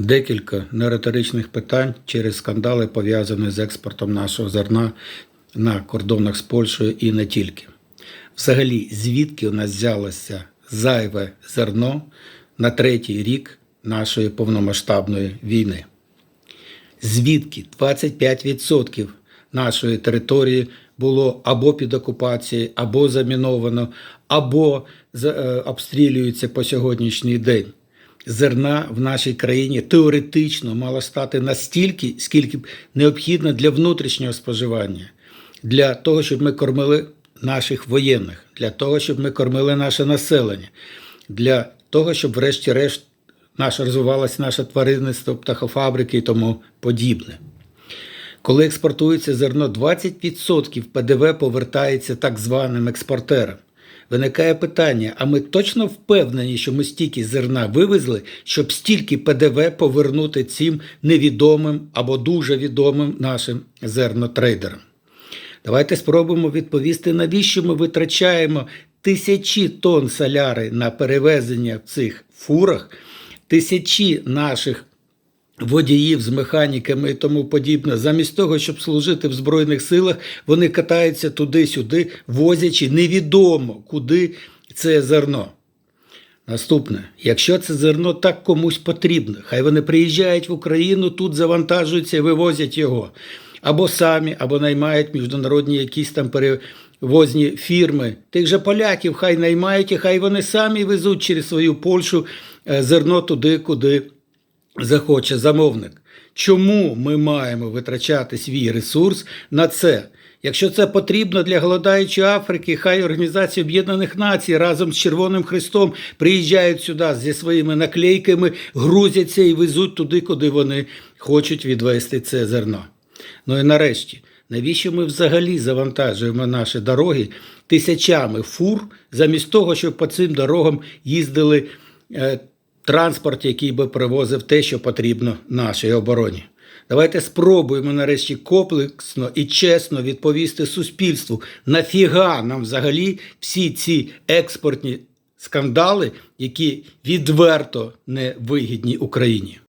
Декілька нериторичних питань через скандали, пов'язані з експортом нашого зерна на кордонах з Польщею і не тільки. Взагалі, звідки у нас взялося зайве зерно на третій рік нашої повномасштабної війни? Звідки 25% нашої території було або під окупацією, або заміновано, або е, обстрілюється по сьогоднішній день. Зерна в нашій країні теоретично мало стати настільки, скільки необхідно для внутрішнього споживання, для того, щоб ми кормили наших воєнних, для того, щоб ми кормили наше населення, для того, щоб, врешті-решт, наше розвивалося наше тваринництво, птахофабрики і тому подібне. Коли експортується зерно, 20% ПДВ повертається так званим експортерам. Виникає питання: а ми точно впевнені, що ми стільки зерна вивезли, щоб стільки ПДВ повернути цим невідомим або дуже відомим нашим зернотрейдерам? Давайте спробуємо відповісти, навіщо ми витрачаємо тисячі тонн соляри на перевезення в цих фурах, тисячі наших водіїв з механіками і тому подібне. Замість того, щоб служити в Збройних силах, вони катаються туди-сюди, возячи невідомо куди це зерно. Наступне, якщо це зерно так комусь потрібно, хай вони приїжджають в Україну, тут завантажуються і вивозять його. Або самі, або наймають міжнародні якісь там перевозні фірми. Тих же поляків хай наймають, і хай вони самі везуть через свою Польщу е, зерно туди, куди захоче замовник. Чому ми маємо витрачати свій ресурс на це? Якщо це потрібно для голодаючої Африки, хай Організація Об'єднаних Націй разом з Червоним Христом приїжджають сюди зі своїми наклейками, грузяться і везуть туди, куди вони хочуть відвести це зерно. Ну і нарешті, навіщо ми взагалі завантажуємо наші дороги тисячами фур, замість того, щоб по цим дорогам їздили е, транспорт, який би привозив те, що потрібно нашій обороні. Давайте спробуємо нарешті комплексно і чесно відповісти суспільству, нафіга нам взагалі всі ці експортні скандали, які відверто невигідні Україні.